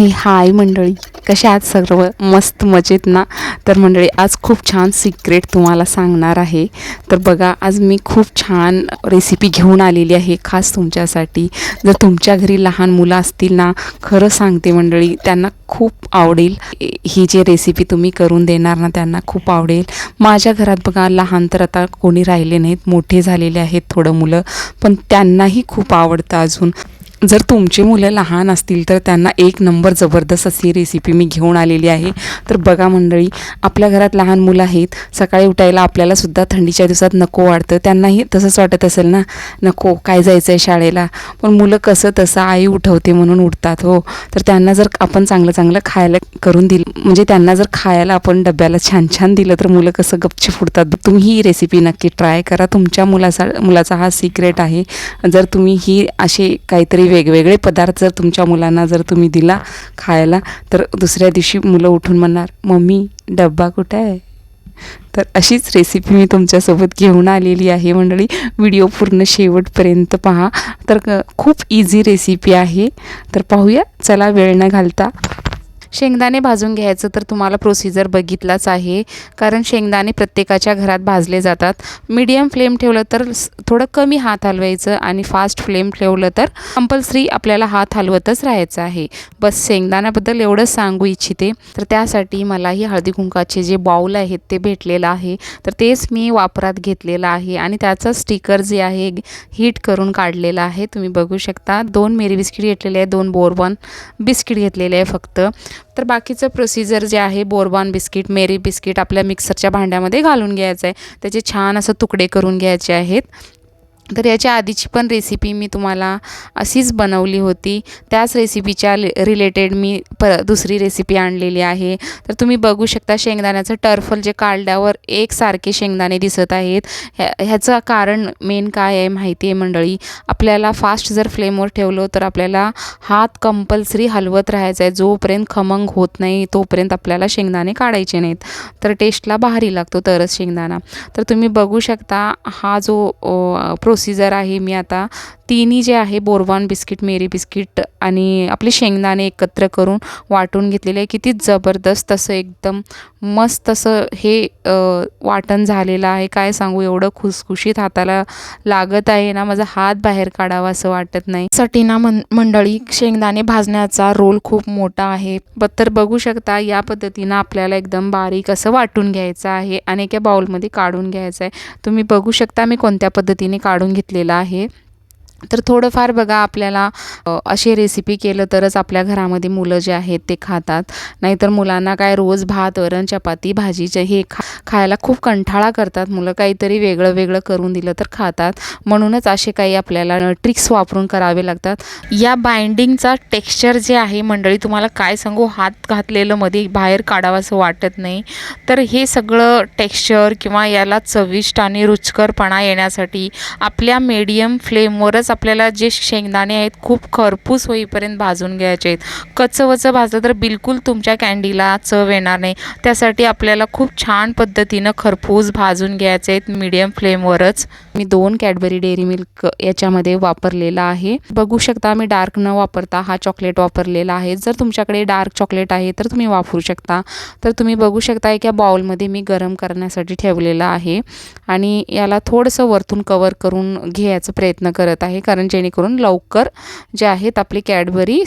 हे हाय मंडळी कसे आज सर्व? मस्त मजेत ना? तर मंडळी आज खूप छान सिक्रेट तुम्हाला सांगणार आहे. तर बघा आज मी खूप छान रेसिपी घेऊन आलेली आहे खास तुमच्यासाठी. जर तुमच्या घरी लहान मुलं असतील ना खरं सांगते मंडळी त्यांना खूप आवडेल. ही जी रेसिपी तुम्ही करून देणार ना त्यांना खूप आवडेल. माझ्या घरात बघा लहान तर आता कोणी राहिले नाहीत मोठे झालेले आहेत थोडं मुलं पण त्यांनाही खूप आवडतं अजून. जर तुमची मुलं लहान असतील तर त्यांना एक नंबर जबरदस्त अशी रेसिपी मी घेऊन आलेली आहे. तर बघा मंडळी आपल्या घरात लहान मुलं आहेत सकाळी उठायला आपल्याला सुद्धा थंडीच्या दिवसात नको वाटतं. त्यांनाही तसंच वाटत असेल ना? नको काय जायचं आहे शाळेला? पण मुलं कसं तसं आई उठवते म्हणून उठतात हो. तर त्यांना जर आपण चांगलं चांगलं खायला करून दिलं म्हणजे त्यांना जर खायला आपण डब्याला छान छान दिलं तर मुलं कसं गपचे फुटतात तुम्ही ही रेसिपी नक्की ट्राय करा. तुमच्या मुलाचा मुलाचा हा सिक्रेट आहे. जर तुम्ही ही असे काहीतरी वेगवेगळे पदार्थ जर तुमच्या मुलांना जर तुम्ही दिला खायला तर दुसऱ्या दिवशी मुलं उठून म्हणणार मम्मी डब्बा कुठं आहे? तर अशीच रेसिपी मी तुमच्यासोबत घेऊन आलेली आहे मंडळी. व्हिडिओ पूर्ण शेवटपर्यंत पहा. तर खूप इझी रेसिपी आहे. तर पाहूया. चला वेळ न घालता. शेंगदाणे भाजून घ्यायचं तर तुम्हाला प्रोसिजर बघितलाच आहे. कारण शेंगदाणे प्रत्येकाच्या घरात भाजले जातात. मीडियम फ्लेम ठेवलं तर थोडं कमी हात हलवायचं आणि फास्ट फ्लेम ठेवलं तर कंपल्सरी आपल्याला हात हलवतच राहायचं आहे. बस शेंगदाण्याबद्दल एवढंच सांगू इच्छिते. तर त्यासाठी मलाही हळदी कुंकाचे जे बाऊल आहेत ते भेटलेलं आहे. तर तेच मी वापरात घेतलेलं आहे आणि त्याचं स्टिकर जे आहे हीट करून काढलेलं आहे. तुम्ही बघू शकता. दोन मेरी बिस्किट घेतलेले आहे दोन बोरबॉन बिस्किट घेतलेले आहे फक्त. तर बाकीचं प्रोसिजर जे आहे बोरबॉन बिस्किट मेरी बिस्किट आपल्या मिक्सरच्या भांड्यामध्ये घालून घ्यायचं आहे त्याचे छान असं तुकडे करून घ्यायचे आहेत. तर याच्या आधीची पण रेसिपी मी तुम्हाला अशीच बनवली होती. त्याच रेसिपीच्या रिलेटेड मी प दुसरी रेसिपी आणलेली आहे. तर तुम्ही बघू शकता शेंगदाण्याचं टर्फल जे काढल्यावर एकसारखे शेंगदाणे दिसत आहेत. ह्या ह्याचं कारण मेन काय आहे माहिती आहे मंडळी? आपल्याला फास्ट जर फ्लेमवर ठेवलं तर आपल्याला हात कंपल्सरी हलवत राहायचा आहे. जोपर्यंत खमंग होत नाही तोपर्यंत आपल्याला शेंगदाणे काढायचे नाहीत. तर टेस्टला भारी लागतो तरच शेंगदाणा. तर तुम्ही बघू शकता हा जो प्रोसिजर आहे मी आता तिन्ही जे आहे बोरवान बिस्किट मेरी बिस्किट आणि आपले शेंगदाणे एकत्र करून वाटून घेतलेले आहे किती जबरदस्त असं एकदम मस्त असं हे वाटण झालेलं आहे. काय सांगू एवढं खुसखुशीत हाताला लागत आहे ना माझा हात बाहेर काढावा असं वाटत नाही. साठी ना मन मंडळी शेंगदाणे भाजण्याचा रोल खूप मोठा आहे. ब तर बघू शकता या पद्धतीनं आपल्याला एकदम बारीक असं वाटून घ्यायचं आहे आणि एका बाउलमध्ये काढून घ्यायचं आहे. तुम्ही बघू शकता मी कोणत्या पद्धतीने काढून घेतलेलं आहे. तर थोडंफार बघा आपल्याला अशी रेसिपी केलं तरच आपल्या घरामध्ये मुलं जे आहेत ते खातात. नाहीतर मुलांना काय रोज भात वरण चपाती भाजीचे हे खा खायला खूप कंठाळा करतात. मुलं काहीतरी वेगळं वेगळं करून दिलं तर खातात. म्हणूनच असे काही आपल्याला ट्रिक्स वापरून करावे लागतात. या बाइंडिंगचा टेक्स्चर जे आहे मंडळी तुम्हाला काय सांगू? हात घातलेलं मध्ये बाहेर काढावं असं वाटत नाही. तर हे सगळं टेक्स्चर किंवा याला चविष्ट आणि रुचकरपणा येण्यासाठी आपल्या मीडियम फ्लेमवरच आपल्याला जे शेंगदाणे आहेत खूप खरपूस होईपर्यंत भाजून घ्यायचे आहेत. कचवचं भाजलं तर बिलकुल तुमच्या कँडीला चव येणार नाही. त्यासाठी आपल्याला खूप छान पद्धतीनं खरपूस भाजून घ्यायचे आहेत मीडियम फ्लेमवरच मी दोन कॅडबरी डेअरी मिल्क याच्यामध्ये वापरलेला आहे. बघू शकता मी डार्क न वापरता हा चॉकलेट वापरलेला आहे. जर तुमच्याकडे डार्क चॉकलेट आहे तर तुम्ही वापरू शकता. तर तुम्ही बघू शकता एका बाउलमध्ये मी गरम करण्यासाठी ठेवलेलं आहे. आणि याला थोडंसं वरतून कवर करून घ्यायचा प्रयत्न करत आहे. कारण जेणेकरून लवकर जे आहेत आपली कॅडबरी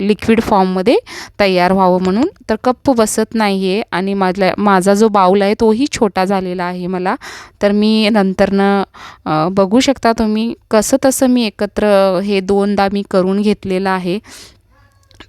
लिक्विड फॉर्ममध्ये तयार व्हावं म्हणून. तर कप्प बसत नाही आहे आणि माझ्या माझा जो बाऊल आहे तोही छोटा झालेला आहे मला. तर मी नंतरनं बघू शकता तुम्ही कसं तसं मी एकत्र हे दोनदा मी करून घेतलेलं आहे.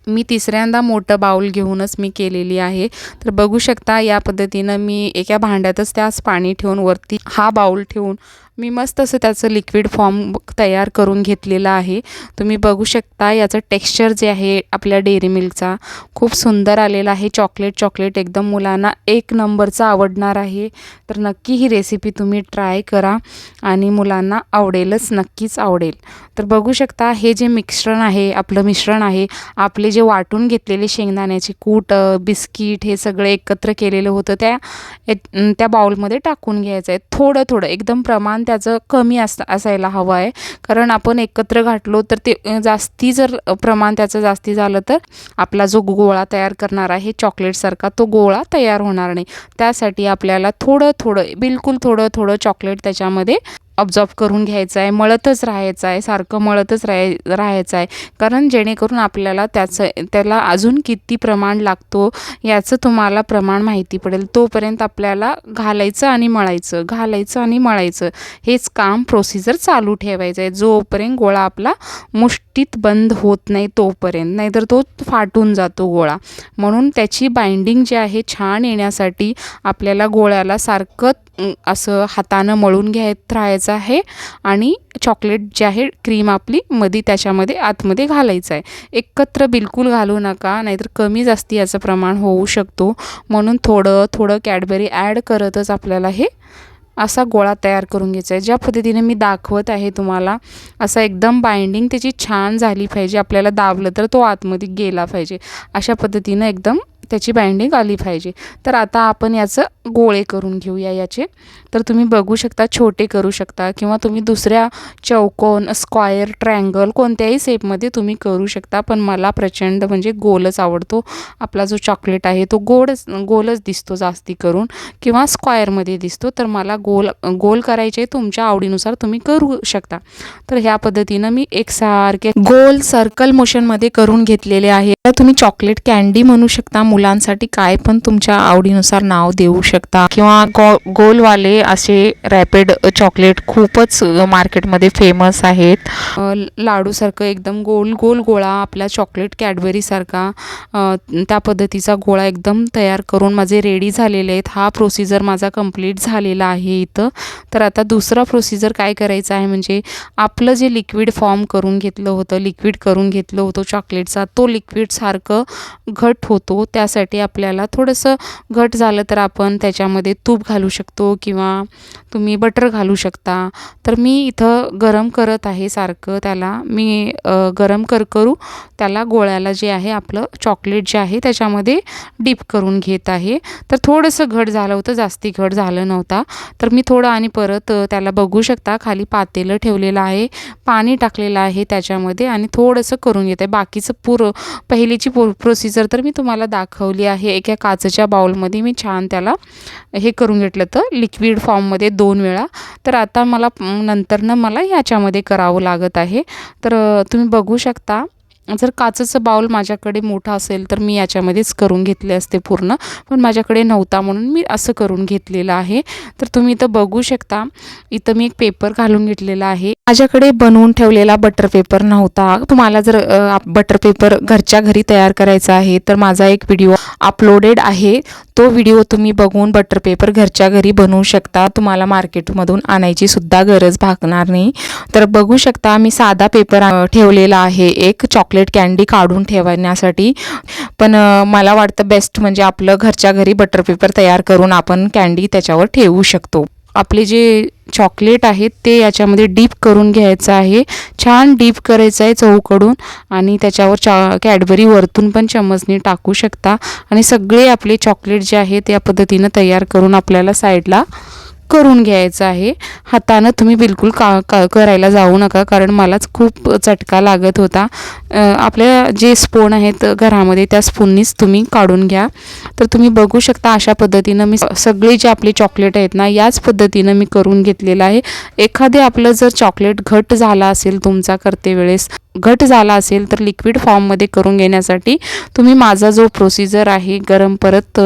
मी तिसऱ्यांदा मोठं बाऊल घेऊनच मी केलेली आहे. तर बघू शकता या पद्धतीनं मी एका भांड्यातच त्यास पाणी ठेवून वरती हा बाऊल ठेवून मी मस्त असं त्याचं लिक्विड फॉर्म तयार करून घेतलेलं आहे. तुम्ही बघू शकता याचं टेक्स्चर जे आहे आपल्या डेअरी मिल्कचा खूप सुंदर आलेला आहे. चॉकलेट चॉकलेट एकदम मुलांना एक नंबरचं आवडणार आहे. तर नक्की ही रेसिपी तुम्ही ट्राय करा आणि मुलांना आवडेलच नक्कीच आवडेल. तर बघू शकता हे जे मिश्रण आहे आपलं मिश्रण आहे आपले जे वाटून घेतलेले शेंगदाण्याचे कूट बिस्किट हे सगळं एकत्र केलेलं होतं त्या त्या बाउलमध्ये टाकून घ्यायचं आहे. थोडं थोडं एकदम प्रमाण प्रमाण त्याचं कमी अस असायला हवं आहे. कारण आपण एकत्र घातलो तर ते जास्ती जर प्रमाण त्याचं जास्ती झालं तर आपला जो गोळा तयार करणार आहे चॉकलेटसारखा तो गोळा तयार होणार नाही. त्यासाठी आपल्याला थोडं थोडं बिलकुल थोडं थोडं चॉकलेट त्याच्यामध्ये ऑब्झॉर्ब करून घ्यायचं आहे मळतच राहायचं आहे सारखं मळतच राहाय राहायचं आहे कारण जेणेकरून आपल्याला त्याचं त्याला अजून किती प्रमाण लागतो याचं तुम्हाला प्रमाण माहिती पडेल. तोपर्यंत आपल्याला घालायचं आणि मळायचं घालायचं आणि मळायचं. हेच काम प्रोसिजर चालू ठेवायचं आहे जोपर्यंत गोळा आपला मुष्टीत बंद होत नाही तोपर्यंत नाहीतर तो फाटून जातो गोळा. म्हणून त्याची बाइंडिंग जी आहे छान येण्यासाठी आपल्याला गोळ्याला सारखं असं हातानं मळून घ्यायत राहायचं आहे. आणि चॉकलेट जे आहे क्रीम आपली मधी त्याच्यामध्ये आतमध्ये घालायचं आहे. एकत्र बिलकुल घालू नका नाहीतर कमी जास्ती याचं प्रमाण होऊ शकतो. म्हणून थोडं थोडं कॅडबरी ॲड करतच आपल्याला हे असा गोळा तयार करून घ्यायचा आहे. ज्या पद्धतीने मी दाखवत आहे तुम्हाला असा एकदम बाइंडिंग त्याची छान झाली पाहिजे. आपल्याला दाबलं तर तो आतमध्ये गेला पाहिजे. अशा पद्धतीनं एकदम त्याची बाइंडिंग आली पाहिजे. तर आता आपण याचं गोळे करून घेऊया याचे. तर तुम्ही बघू शकता छोटे करू शकता किंवा तुम्ही दुसऱ्या चौकोन स्क्वायर ट्रँगल कोणत्याही शेपमध्ये तुम्ही करू शकता. पण मला प्रचंड म्हणजे गोलच आवडतो. आपला जो चॉकलेट आहे तो गोडच गोलच दिसतो जास्ती करून किंवा स्क्वायरमध्ये दिसतो. तर मला गोल गोल करायचे तुमच्या आवडीनुसार तुम्ही करू शकता. तर ह्या पद्धतीनं मी एकसारखे गोल सर्कल मोशनमध्ये करून घेतलेले आहे. तुम्ही चॉकलेट कॅन्डी म्हणू शकता मुलांसाठी काय पण तुमच्या आवडीनुसार नाव देऊ शकता. किंवा गो गोलवाले असे रॅपिड चॉकलेट खूपच मार्केटमध्ये फेमस आहेत. लाडूसारखं एकदम गोल गोल गोळा आपल्या चॉकलेट कॅडबरीसारखा त्या पद्धतीचा गोळा एकदम तयार करून माझे रेडी झालेले आहेत. हा प्रोसिजर माझा कंप्लीट झालेला आहे इथं. तर आता दुसरा प्रोसिजर काय करायचा आहे म्हणजे आपलं जे लिक्विड फॉर्म करून घेतलं होतं लिक्विड करून घेतलं होतं चॉकलेटचा तो लिक्विड सारखं घट होतो त्यासाठी आपल्याला थोडंसं घट झालं तर आपण त्याच्यामध्ये तूप घालू शकतो किंवा तुम्ही बटर घालू शकता. तर मी इथं गरम करत आहे सारखं त्याला. मी गरम कर करू त्याला गोळ्याला जे आहे आपलं चॉकलेट जे आहे त्याच्यामध्ये डीप करून घेत आहे. तर थोडंसं घट झालं होतं जास्ती घट झालं नव्हता. तर मी थोडं आणि परत त्याला बघू शकता. खाली पातेलं ठेवलेलं आहे पाणी टाकलेलं आहे त्याच्यामध्ये आणि थोडंसं करून घेत. आहे बाकीचं पूर पहिलीची पो प्रोसिजर तर मी तुम्हाला दाखवली आहे. एका काचेच्या बाउलमध्ये मी छान त्याला हे करून घेतलं तर लिक्विड फॉर्ममध्ये दोन वेळा. तर आता मला नंतरनं मला ह्याच्यामध्ये करावं लागत आहे. तर तुम्ही बघू शकता. जर काचेचं बाउल माझ्याकडे मोठा असेल तर मी याच्यामध्येच करून घेतले असते पूर्ण पण माझ्याकडे नव्हता म्हणून मी असं करून घेतलेलं आहे. तर तुम्ही इथं बघू शकता इथं मी एक पेपर घालून घेतलेला आहे. माझ्याकडे बनवून ठेवलेला बटर पेपर नव्हता. तुम्हाला जर बटर पेपर घरच्या घरी तयार करायचा आहे तर माझा एक व्हिडिओ अपलोडेड आहे. तो व्हिडिओ तुम्ही बघून बटर पेपर घरच्या घरी बनवू शकता. तुम्हाला मार्केटमधून आणायची सुद्धा गरज भागणार नाही. तर बघू शकता मी साधा पेपर ठेवलेला आहे. एक चॉकलेट कॅन्डी काढून ठेवण्यासाठी. पण मला वाटतं बेस्ट म्हणजे आपलं घरच्या घरी बटर पेपर तयार करून आपण कॅन्डी त्याच्यावर ठेवू शकतो. आपले जे चॉकलेट आहेत ते याच्यामध्ये डीप करून घ्यायचं आहे. छान डीप करायचं आहे चहूकडून आणि त्याच्यावर चा कॅडबरी वरतून पण चमचने टाकू शकता. आणि सगळे आपले चॉकलेट जे आहे या पद्धतीनं तयार करून आपल्याला साईडला करून घ्यायचं आहे. हातानं तुम्ही बिलकुल का का करायला जाऊ नका कारण मलाच खूप चटका लागत होता. आपल्या जे स्पून आहेत घरामध्ये त्या स्पूननीच तुम्ही काढून घ्या. तर तुम्ही बघू शकता अशा पद्धतीनं मी सगळे जे आपले चॉकलेट आहेत ना याच पद्धतीनं मी करून घेतलेलं आहे. एखादे आपलं जर चॉकलेट घट झाला असेल तुमचा करते वेळेस घट झाला असेल तर लिक्विड फॉर्ममध्ये करून घेण्यासाठी तुम्ही माझा जो प्रोसिजर आहे गरम परत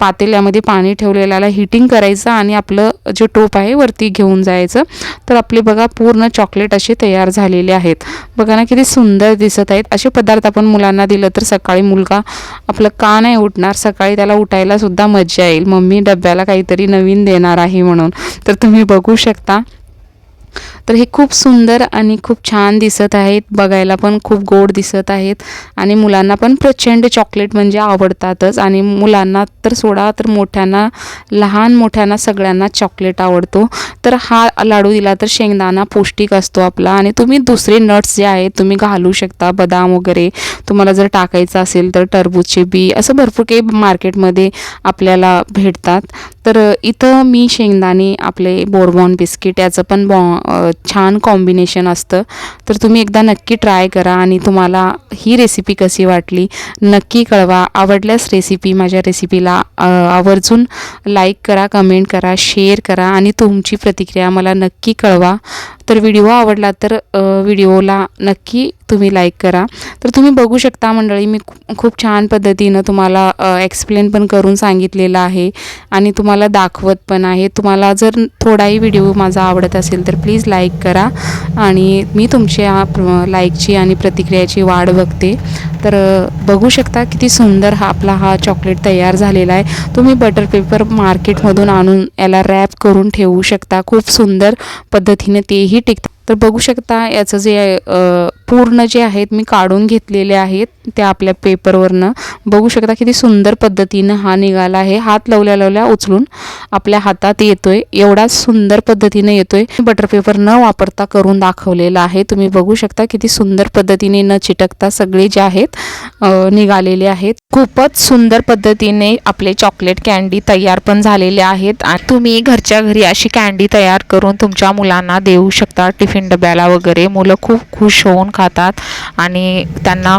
पातेल्यामध्ये पाणी ठेवलेल्याला हिटिंग करायचं आणि आपलं जे टोप आहे वरती घेऊन जायचं. तर आपले बघा पूर्ण चॉकलेट असे तयार झालेले आहेत. बघा ना किती सुंदर दिसत आहेत. असे पदार्थ आपण मुलांना दिलं तर सकाळी मुलगा आपलं का नाही उठणार? सकाळी त्याला उठायला सुद्धा मजा येईल. मम्मी डब्याला काहीतरी नवीन देणार आहे म्हणून. तर तुम्ही बघू शकता. तर हे खूप सुंदर आणि खूप छान दिसत आहेत. बघायला पण खूप गोड दिसत आहेत. आणि मुलांना पण प्रचंड चॉकलेट म्हणजे आवडतातच. आणि मुलांना तर सोडा तर मोठ्यांना लहान मोठ्यांना सगळ्यांना चॉकलेट आवडतो. तर हा लाडू दिला तर शेंगदाणा पौष्टिक असतो आपला. आणि तुम्ही दुसरे नट्स जे आहेत तुम्ही घालू शकता. बदाम वगैरे तुम्हाला जर टाकायचं असेल तर टरबूजचे बी असं भरपूर काही मार्केटमध्ये आपल्याला भेटतात. तर इथं मी शेंगदाणे आपले बोरबॉन बिस्किट याचं पण बॉ छान कॉम्बिनेशन असतं. तर तुम्ही एकदा नक्की ट्राय करा आणि तुम्हाला ही रेसिपी कशी वाटली नक्की कळवा. आवडल्यास रेसिपी माझ्या रेसिपीला आवर्जून लाईक करा कमेंट करा शेअर करा आणि तुमची प्रतिक्रिया मला नक्की कळवा. तर व्हिडिओ आवडला तर व्हिडिओला नक्की तुम्ही लाईक करा. तर तुम्ही बघू शकता मंडळी मी खूप- छान पद्धतीनं तुम्हाला एक्सप्लेन पण करून सांगितलेलं आहे आणि तुम्हाला दाखवत पण आहे. तुम्हाला जर थोडाही व्हिडिओ माझा आवडत असेल तर प्लीज लाईक करा आणि मी तुमच्या लाईकची आणि प्रतिक्रियाची वाढ बघते. तर बघू शकता किती सुंदर हा आपला हा चॉकलेट तयार झालेला आहे. तुम्ही बटर पेपर मार्केटमधून आणून याला रॅप करून ठेवू शकता. खूप सुंदर पद्धतीने तेही टिक तर बघू शकता याचं जे अ, पूर्ण जे आहेत मी काढून घेतलेले आहेत त्या आपल्या पेपरवरनं. बघू शकता किती सुंदर पद्धतीनं हा निघाला आहे. हात लावल्या लावल्या उचलून आपल्या हातात येतोय. एवढा सुंदर पद्धतीने येतोय. बटर पेपर न वापरता करून दाखवलेला आहे. तुम्ही बघू शकता किती सुंदर पद्धतीने न चिटकता सगळे जे आहेत निघालेले आहेत. खूपच सुंदर पद्धतीने आपले चॉकलेट कॅन्डी तयार पण झालेले आहेत. आणि तुम्ही घरच्या घरी अशी कॅन्डी तयार करून तुमच्या मुलांना देऊ शकता टिफिन डब्याला वगैरे मुलं खूप खुश होऊन खातात आणि त्यांना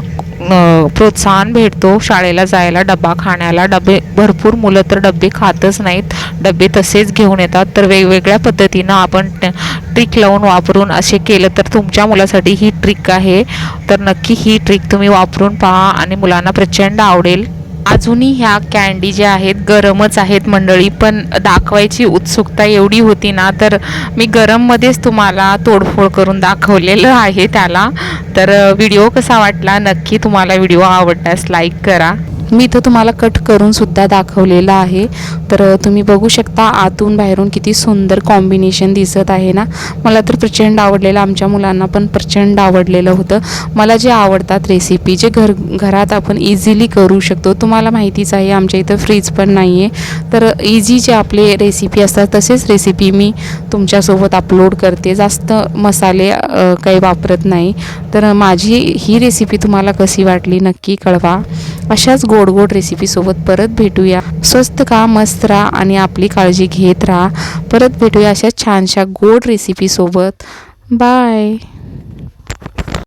प्रोत्साहन भेटतो शाळेला जायला डबा खाण्याला. डबे भरपूर मुलं तर डबे खातच नाहीत. डबे तसेच घेऊन येतात. तर वेगवेगळ्या पद्धतीनं आपण ट्रिक लावून वापरून असे केलं तर तुमच्या मुलासाठी ही ट्रिक आहे. तर नक्की ही ट्रिक तुम्ही वापरून पहा आणि मुलांना प्रचंड आवडेल. अजूनही ह्या कॅन्डी ज्या आहेत गरमच आहेत मंडळी पण दाखवायची उत्सुकता एवढी होती ना तर मी गरममध्येच तुम्हाला तोडफोड करून दाखवलेलं आहे त्याला. तर व्हिडिओ कसा वाटला? नक्की तुम्हाला व्हिडिओ आवडल्यास लाईक करा. मी इथं तुम्हाला कट करून सुद्धा दाखवलेलं आहे. तर तुम्ही बघू शकता आतून बाहेरून किती सुंदर कॉम्बिनेशन दिसत आहे ना. मला तर प्रचंड आवडलेलं आमच्या मुलांना पण प्रचंड आवडलेलं होतं. मला जे आवडतात रेसिपी जे घर घरात आपण इझिली करू शकतो तुम्हाला माहितीच आहे आमच्या इथं फ्रीज पण नाही आहे तर इझी जे आपले रेसिपी असतात तसेच रेसिपी मी तुमच्यासोबत अपलोड करते. जास्त मसाले काही वापरत नाही. तर माझी ही रेसिपी तुम्हाला कशी वाटली नक्की कळवा. अशाच गोड गोड रेसिपीसोबत परत भेटूया. स्वस्त का मस्त राहा आणि आपली काळजी घेत राहा. परत भेटूया अशा छानशा गोड रेसिपीसोबत बाय